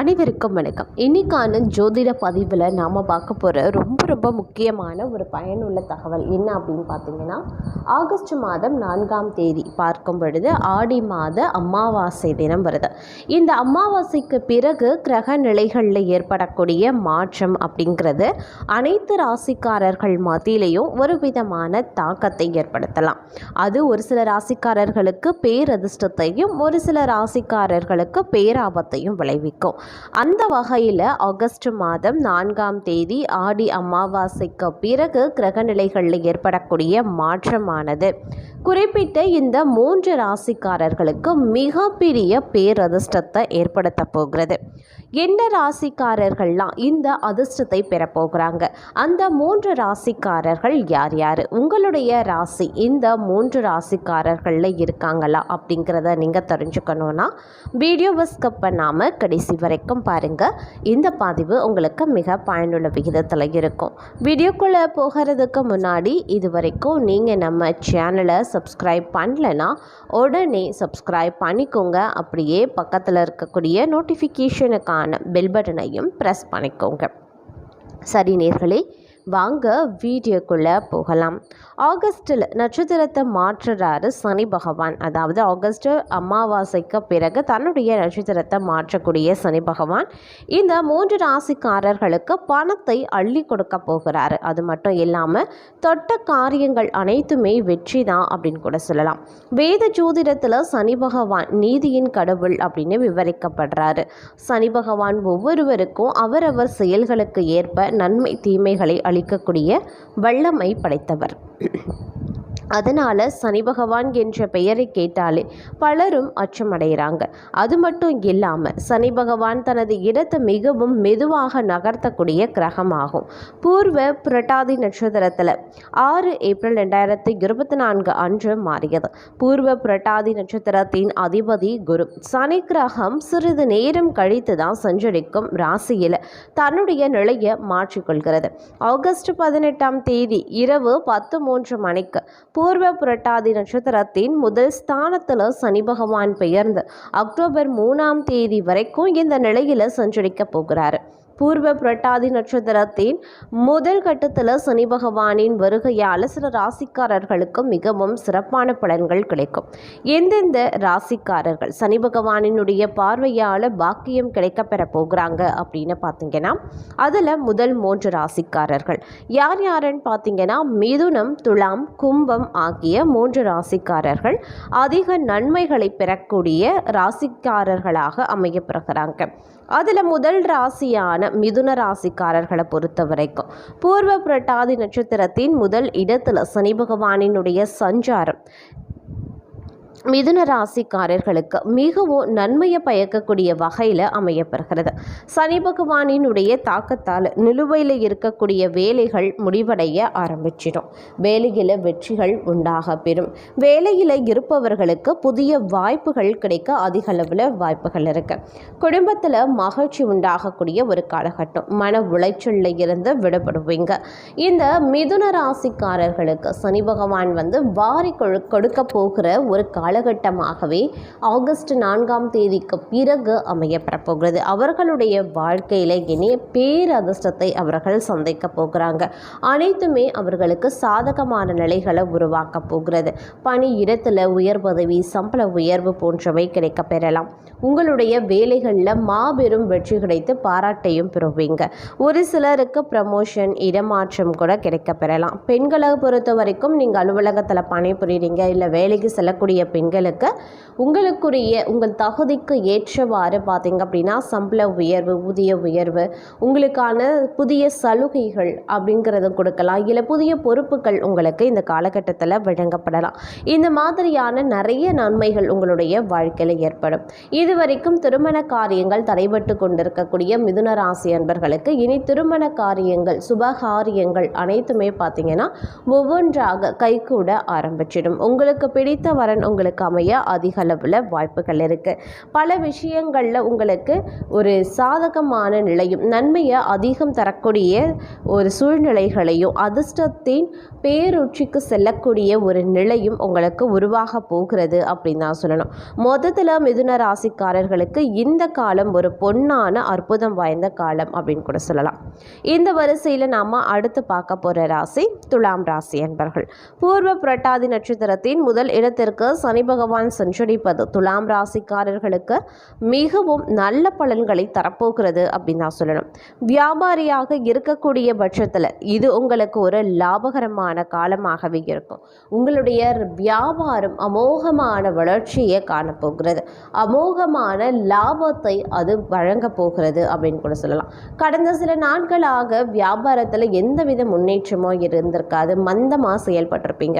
அனைவருக்கும் வணக்கம். இன்னைக்கான ஜோதிட பதிவில் நாம் பார்க்க போகிற ரொம்ப ரொம்ப முக்கியமான ஒரு பயனுள்ள தகவல் என்ன அப்படின்னு பார்த்தீங்கன்னா ஆகஸ்ட் மாதம் நான்காம் தேதி பார்க்கும் பொழுது ஆடி மாத அமாவாசை தினம் வருது. இந்த அமாவாசைக்கு பிறகு கிரக நிலைகளில் ஏற்படக்கூடிய மாற்றம் அப்படிங்கிறது அனைத்து ராசிக்காரர்கள் மத்தியிலையும் ஒரு விதமான தாக்கத்தை ஏற்படுத்தலாம். அது ஒரு சில ராசிக்காரர்களுக்கு பேரதிர்ஷ்டத்தையும் ஒரு சில ராசிக்காரர்களுக்கு பேராபத்தையும் விளைவிக்கும். அந்த வகையில் ஆகஸ்ட் மாதம் நான்காம் தேதி ஆடி அமாவாசைக்கு பிறகு கிரகநிலைகளில் ஏற்படக்கூடிய மாற்றமானது. குறிப்பிட்ட இந்த மூன்று ராசிக்காரர்களுக்கு மிகப்பெரிய பேரதிர்ஷ்டத்தை ஏற்படுத்த போகிறது. என்ன ராசிக்காரர்கள்லாம் இந்த அதிர்ஷ்டத்தை பெறப்போகிறாங்க அந்த மூன்று ராசிக்காரர்கள் யார் யார்? உங்களுடைய ராசி இந்த மூன்று ராசிக்காரர்களில் இருக்காங்களா அப்படிங்கிறத நீங்கள் தெரிஞ்சுக்கணுன்னா வீடியோவை ஸ்கிப் பண்ணாமல் கடைசி வரைக்கும் பாருங்கள் இந்த பதிவு உங்களுக்கு மிக பயனுள்ள விகிதத்தில் இருக்கும். வீடியோக்குள்ளே போகிறதுக்கு முன்னாடி இது வரைக்கும் நீங்கள் நம்ம சேனலை சப்ஸ்கிரைப் பண்ணலைன்னா உடனே சப்ஸ்கிரைப் பண்ணிக்கோங்க. அப்படியே பக்கத்தில் இருக்கக்கூடிய நோட்டிஃபிகேஷனுக்கான பெல் பட்டனையும் ப்ரெஸ் பண்ணிக்கோங்க. சரி நேர்களே வாங்க வீடியோக்குள்ளே போகலாம். ஆகஸ்டில் நட்சத்திரத்தை மாற்றுறாரு சனி பகவான். அதாவது ஆகஸ்ட் அமாவாசைக்கு பிறகு தன்னுடைய நட்சத்திரத்தை மாற்றக்கூடிய சனி பகவான். இந்த மூன்று ராசிக்காரர்களுக்கு பணத்தை அள்ளி கொடுக்க போகிறாரு. அது மட்டும் இல்லாமல் தொட்ட காரியங்கள் அனைத்துமே வெற்றி தான் அப்படின்னு கூட சொல்லலாம். வேத ஜோதிடத்தில் சனி பகவான் நீதியின் கடவுள் அப்படின்னு விவரிக்கப்படுறாரு. சனி பகவான் ஒவ்வொருவருக்கும் அவரவர் செயல்களுக்கு ஏற்ப நன்மை தீமைகளை அளிக்கக்கூடிய வல்லமை படைத்தவர். அதனால் சனி பகவான் என்ற பெயரை கேட்டாலே பலரும் அச்சமடைகிறாங்க. அது மட்டும் இல்லாமல் சனி பகவான் தனது இடத்தை மிகவும் மெதுவாக நகர்த்தக்கூடிய கிரகமாகும். பூர்வ புரட்டாதி நட்சத்திரத்தில் ஆறு ஏப்ரல் ரெண்டாயிரத்தி இருபத்தி நான்கு அன்று மாறியது. பூர்வ புரட்டாதி நட்சத்திரத்தின் அதிபதி குரு. சனி கிரகம் சிறிது நேரம் கழித்து தான் சஞ்சரிக்கும் ராசியில் தன்னுடைய நிலையை மாற்றிக்கொள்கிறது. ஆகஸ்ட் பதினெட்டாம் தேதி இரவு பத்து மூன்று மணிக்கு பூர்வ புரட்டாதி நட்சத்திரத்தின் முதல் ஸ்தானத்தில் சனி பகவான் பெயர்ந்து அக்டோபர் மூணாம் தேதி வரைக்கும் இந்த நிலையில் சஞ்சரிக்க போகிறாரு. பூர்வ புரட்டாதி நட்சத்திரத்தின் முதல் கட்டத்தில் சனி பகவானின் வருகையால் சில ராசிக்காரர்களுக்கு மிகவும் சிறப்பான பலன்கள் கிடைக்கும். எந்தெந்த ராசிக்காரர்கள் சனி பகவானினுடைய பார்வையால் பாக்கியம் கிடைக்கப்பெற போகிறாங்க அப்படின்னு பார்த்தீங்கன்னா அதில் முதல் மூன்று ராசிக்காரர்கள். யார் யாருன்னு பார்த்தீங்கன்னா மிதுனம் துலாம் கும்பம் ஆகிய மூன்று ராசிக்காரர்கள் அதிக நன்மைகளை பெறக்கூடிய ராசிக்காரர்களாக அமையப்பெறுகிறாங்க அதில் முதல் ராசியான மிதுன ராசிக்காரர்களை பொறுத்த வரைக்கும் பூர்வ புரட்டாதி நட்சத்திரத்தின் முதல் இடத்துல சனி பகவானினுடைய சஞ்சாரம். மிதுன ராசிக்காரர்களுக்கு மிகவும் நன்மையை பயக்கக்கூடிய வகையில் அமையப்பெறுகிறது. சனி பகவானினுடைய தாக்கத்தால் நிலுவையில் இருக்கக்கூடிய வேலைகள் முடிவடைய ஆரம்பிச்சிடும். வேலையில் வெற்றிகள் உண்டாக பெறும். வேலையில் இருப்பவர்களுக்கு புதிய வாய்ப்புகள் கிடைக்க அதிக அளவில் வாய்ப்புகள் இருக்கு. குடும்பத்தில் மகிழ்ச்சி உண்டாகக்கூடிய ஒரு காலகட்டம். மன உளைச்சலில் இருந்து விடுபடுவீங்க. இந்த மிதுன ராசிக்காரர்களுக்கு சனி பகவான் வந்து வாரி கொடு கொடுக்க போகிற ஒரு கால காலகட்டமாகவே ஆகஸ்ட் நான்காம் தேதிக்கு பிறகு அமையப்பெறப்போகிறது. அவர்களுடைய வாழ்க்கையில் இனிய பேரதிர்ஷ்டத்தை அவர்கள் சந்திக்க போகிறாங்க. அனைத்துமே அவர்களுக்கு சாதகமான நிலைகளை உருவாக்க போகிறது. பணி இடத்துல உயர் பதவி சம்பள உயர்வு போன்றவை கிடைக்க பெறலாம். உங்களுடைய வேலைகளில் மாபெரும் வெற்றி கிடைத்து பாராட்டையும் பெறுவீங்க. ஒரு சிலருக்கு ப்ரமோஷன் இடமாற்றம் கூட கிடைக்க பெறலாம். பெண்களை பொறுத்த வரைக்கும் நீங்கள் அலுவலகத்தில் பணிபுரியுறீங்க இல்லை வேலைக்கு செல்லக்கூடிய பெண்களுக்கு உங்களுக்குரிய உங்கள் தகுதிக்கு ஏற்றவாறு பார்த்தீங்க அப்படின்னா சம்பள உயர்வு ஊதிய உயர்வு உங்களுக்கான புதிய சலுகைகள் அப்படிங்கிறத கொடுக்கலாம். இல்லை புதிய பொறுப்புகள் உங்களுக்கு இந்த காலகட்டத்தில் வழங்கப்படலாம். இந்த மாதிரியான நிறைய நன்மைகள் உங்களுடைய வாழ்க்கையில் ஏற்படும். இதுவரைக்கும் திருமண காரியங்கள் தடைபட்டு கொண்டிருக்கக்கூடிய மிதுன ராசி அன்பர்களுக்கு இனி திருமண காரியங்கள் சுபகாரியங்கள் அனைத்துமே பார்த்தீங்கன்னா ஒவ்வொன்றாக கைகூட ஆரம்பிச்சிடும். உங்களுக்கு பிடித்த வரன் உங்களுக்கு உங்களுக்கு அமைய அதிக அளவில் வாய்ப்புகள் இருக்குது பல விஷயங்களில் உங்களுக்கு ஒரு சாதகமான நிலையும் நன்மையை அதிகம் தரக்கூடிய ஒரு சூழ்நிலைகளையும் அதிர்ஷ்டத்தின் பேருச்சிக்கு செல்லக்கூடிய ஒரு நிலையும் உங்களுக்கு உருவாக போகிறது அப்படின்னு தான் சொல்லணும். மொத்தத்தில் மிதுன ராசிக்காரர்களுக்கு இந்த காலம் ஒரு பொன்னான அற்புதம் வாய்ந்த காலம் அப்படின்னு கூட சொல்லலாம். இந்த வரிசையில் நாம் அடுத்து பார்க்க போகிற ராசி துலாம் ராசி என்பர்கள் பூர்வ புரட்டாதி நட்சத்திரத்தின் முதல் இடத்திற்கு சனி சனி பகவான் சஞ்சரிப்பது துலாம் ராசிக்காரர்களுக்கு மிகவும் நல்ல பலன்களை தரப்போகிறது அப்படின்னு தான் சொல்லணும். வியாபாரியாக இருக்கக்கூடிய பட்சத்தில் இது உங்களுக்கு ஒரு லாபகரமான காலமாகவே இருக்கும். உங்களுடைய வியாபாரம் அமோகமான வளர்ச்சியை காணப்போகிறது. அமோகமான லாபத்தை அது வழங்க போகிறது அப்படின்னு கூட சொல்லலாம். கடந்த சில நாட்களாக வியாபாரத்தில் எந்தவித முன்னேற்றமோ இருந்திருக்காது. மந்தமாக செயல்பட்டிருப்பீங்க.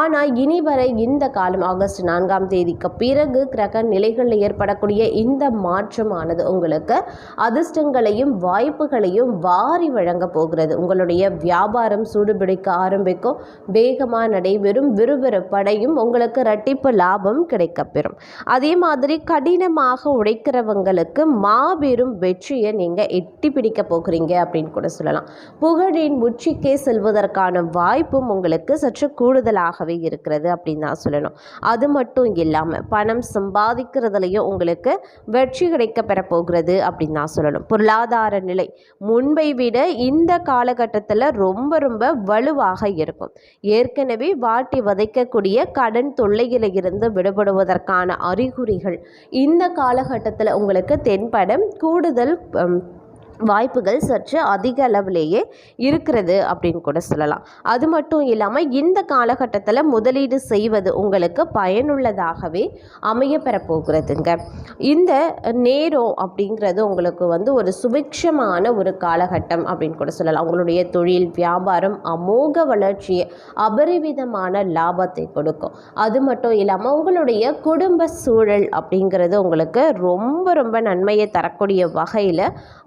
ஆனால் இனி வரை இந்த காலம் ஆகஸ்ட் நான்காம் தேதிக்கு பிறகு கிரக நிலைகளில் ஏற்படக்கூடிய இந்த மாற்றமானது உங்களுக்கு அதிர்ஷ்டங்களையும் வாய்ப்புகளையும் வாரி வழங்க போகிறது. உங்களுடைய வியாபாரம் சூடுபிடிக்க ஆரம்பிக்கும். வேகமாக நடைபெறும். விறுவிறுப்படையும். உங்களுக்கு இரட்டிப்பு லாபம் கிடைக்கப்பெறும். அதே மாதிரி கடினமாக உழைக்கிறவங்களுக்கு மாபெரும் வெற்றியை நீங்கள் எட்டி பிடிக்க போகிறீங்க அப்படின்னு கூட சொல்லலாம். புகழின் உச்சிக்கே செல்வதற்கான வாய்ப்பும் உங்களுக்கு சற்று கூடுதலாகவே இருக்கிறது அப்படின்னு தான் சொல்லணும். அது மட்டும் இல்லாமல் பணம் சம்பாதிக்கிறதுலையும் உங்களுக்கு வெற்றி கிடைக்க பெறப்போகிறது அப்படின்னு தான் சொல்லணும். பொருளாதார நிலை முன்பை விட இந்த காலகட்டத்தில் ரொம்ப ரொம்ப வலுவாக இருக்கும். ஏற்கனவே வாட்டி வதைக்கக்கூடிய கடன் தொல்லையில் இருந்து விடுபடுவதற்கான அறிகுறிகள் இந்த காலகட்டத்தில் உங்களுக்கு தென்படும். கூடுதல் வாய்ப்புகள் சற்று அதிக அளவிலேயே இருக்கிறது அப்படின்னு கூட சொல்லலாம். அது மட்டும் இல்லாமல் இந்த காலகட்டத்தில் முதலீடு செய்வது உங்களுக்கு பயனுள்ளதாகவே அமைய பெறப்போகிறதுங்க. இந்த நேரம் அப்படிங்கிறது உங்களுக்கு வந்து ஒரு சுபிக்ஷமான ஒரு காலகட்டம் அப்படின்னு கூட சொல்லலாம். உங்களுடைய தொழில் வியாபாரம் அமோக வளர்ச்சியை அபரிவிதமான லாபத்தை கொடுக்கும். அது மட்டும் இல்லாமல் உங்களுடைய குடும்ப சூழல் அப்படிங்கிறது உங்களுக்கு ரொம்ப ரொம்ப நன்மையை தரக்கூடிய வகையில்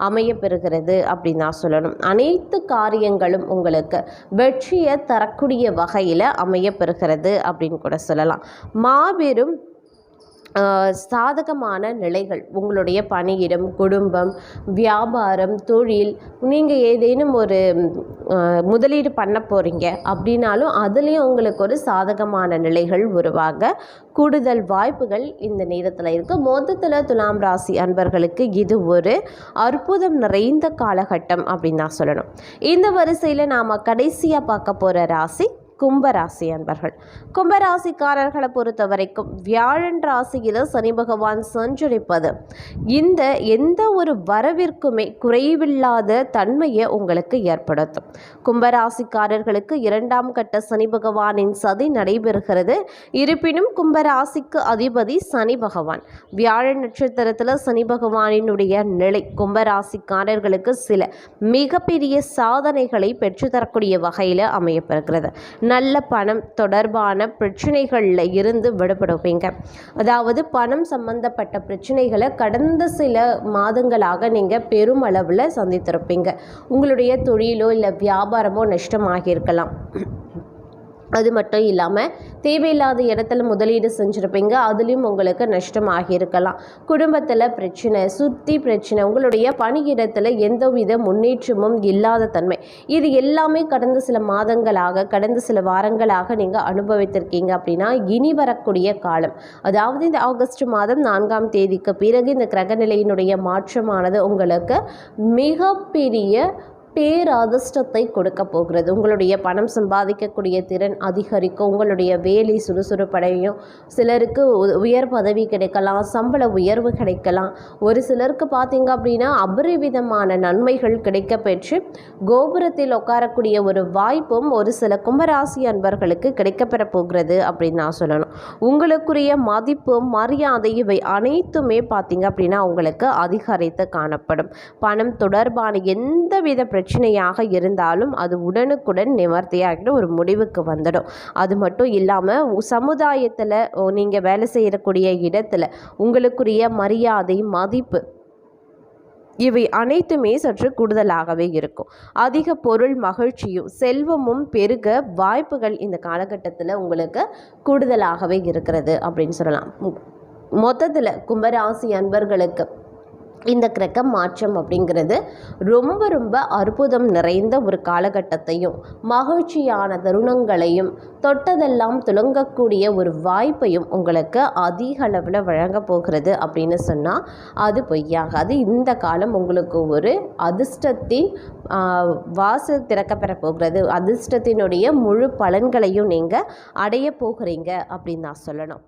அமைய பெறுகிறது அப்படின்னு தான் சொல்லணும். அனைத்து காரியங்களும் உங்களுக்கு வெற்றியை தரக்கூடிய வகையில் அமைய பெறுகிறது அப்படின்னு கூட சொல்லலாம். மாபெரும் சாதகமான நிலைகள். உங்களுடைய பணியிடம் குடும்பம் வியாபாரம் தொழில் நீங்கள் ஏதேனும் ஒரு முதலீடு பண்ண போகிறீங்க அப்படின்னாலும் அதுலேயும் உங்களுக்கு ஒரு சாதகமான நிலைகள் உருவாக கூடுதல் வாய்ப்புகள் இந்த நேரத்தில் இருக்குது மொத்தத்தில் துலாம் ராசி அன்பர்களுக்கு இது ஒரு அற்புதம் நிறைந்த காலகட்டம் அப்படின்னு தான் சொல்லணும். இந்த வரிசையில் நாம் கடைசியாக பார்க்க போகிற ராசி கும்பராசி அன்பர்கள். கும்பராசிக்காரர்களை பொறுத்த வரைக்கும் வியாழன் ராசியில் சனி பகவான் சஞ்சரிப்பது. இந்த எந்த ஒரு வரவிற்குமே குறைவில்லாத தன்மையை உங்களுக்கு ஏற்படுத்தும். கும்பராசிக்காரர்களுக்கு இரண்டாம் கட்ட சனி பகவானின் சதி நடைபெறுகிறது. இருப்பினும் கும்பராசிக்கு அதிபதி சனி பகவான். வியாழன் நட்சத்திரத்தில் சனி பகவானினுடைய நிலை கும்பராசிக்காரர்களுக்கு சில மிகப்பெரிய சாதனைகளை பெற்றுத்தரக்கூடிய வகையில் அமையப்பெறுகிறது நல்ல பணம் தொடர்பான பிரச்சனைகளில் இருந்து விடுபடுவீங்க. அதாவது பணம் சம்பந்தப்பட்ட பிரச்சனைகளை கடந்த சில மாதங்களாக நீங்கள் பெருமளவில் சந்தித்திருப்பீங்க. உங்களுடைய தொழிலோ இல்லை வியாபாரமோ நஷ்டமாகியிருக்கலாம் அது மட்டும் இல்லாமல் தேவையில்லாத இடத்துல முதலீடு செஞ்சுருப்பீங்க. அதுலேயும் உங்களுக்கு நஷ்டம் ஆகியிருக்கலாம். குடும்பத்தில் பிரச்சனை சுற்றி பிரச்சனை உங்களுடைய பணியிடத்தில் எந்தவித முன்னேற்றமும் இல்லாத தன்மை. இது எல்லாமே கடந்த சில மாதங்களாக கடந்த சில வாரங்களாக நீங்கள் அனுபவித்திருக்கீங்க அப்படின்னா இனி வரக்கூடிய காலம். அதாவது இந்த ஆகஸ்ட் மாதம் நான்காம் தேதிக்கு பிறகு இந்த கிரகநிலையினுடைய மாற்றமானது உங்களுக்கு மிகப்பெரிய பேரதிர்ஷ்டத்தை கொடுக்க போகிறது. உங்களுடைய பணம் சம்பாதிக்கக்கூடிய திறன் அதிகரிக்கும். உங்களுடைய வேலை சுறுசுறுப்படையும். சிலருக்கு உ- உயர் பதவி கிடைக்கலாம் சம்பள உயர்வு கிடைக்கலாம். ஒரு சிலருக்கு பார்த்தீங்க அப்படின்னா அபரிவிதமான நன்மைகள் கிடைக்க பெற்று கோபுரத்தில் உட்காரக்கூடிய ஒரு வாய்ப்பும் ஒரு சில கும்பராசி அன்பர்களுக்கு கிடைக்கப்பெற போகிறது அப்படின்னு நான் சொல்லணும். உங்களுக்குரிய மதிப்பு மரியாதை இவை அனைத்துமே பார்த்தீங்க அப்படின்னா உங்களுக்கு அதிகரித்து காணப்படும். பணம் தொடர்பான எந்தவித பிரச்சனையாக இருந்தாலும் அது உடனுக்குடன் நிவர்த்தியாகிட்டு ஒரு முடிவுக்கு வந்துடும். அது மட்டும் இல்லாமல் சமுதாயத்தில் நீங்கள் வேலை செய்யக்கூடிய இடத்துல உங்களுக்குரிய மரியாதை மதிப்பு இவை அனைத்துமே சற்று கூடுதலாகவே இருக்கும். அதிக பொருள் மகிழ்ச்சியும் செல்வமும் பெருக வாய்ப்புகள் இந்த காலகட்டத்தில் உங்களுக்கு கூடுதலாகவே இருக்கிறது அப்படின்னு சொல்லலாம். மொத்தத்தில் கும்பராசி அன்பர்களுக்கு இந்த கிரக மாற்றம் அப்படிங்கிறது ரொம்ப ரொம்ப அற்புதம் நிறைந்த ஒரு காலகட்டத்தையும் மகிழ்ச்சியான தருணங்களையும் தொட்டதெல்லாம் துலங்கக்கூடிய ஒரு வாய்ப்பையும் உங்களுக்கு அதிக அளவில் வழங்க போகிறது அப்படின்னு சொன்னால் அது பொய்யாகாது. இந்த காலம் உங்களுக்கு ஒரு அதிர்ஷ்டத்தின் வாசல் திறக்கப்பெற போகிறது. அதிர்ஷ்டத்தினுடைய முழு பலன்களையும் நீங்கள் அடைய போகிறீங்க அப்படின்னு நான் சொல்லணும்.